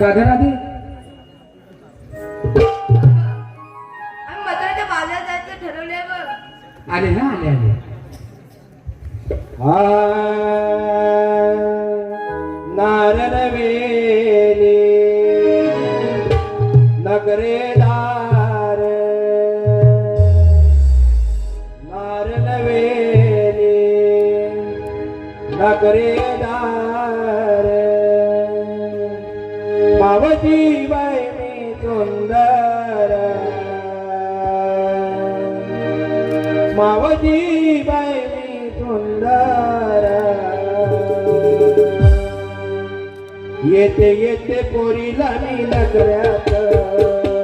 का ग राधे आम्ही म्हाताऱ्याच्या बाजारात जायचं ठरवलंय बघ आले ना आले आले. नारण वेली नगरेदार नारण वेली नगरेदार मावजी बाई मी सुंदर. मावती बाई मी सुंदर. येते येते पोरीला मी नगऱ्यात.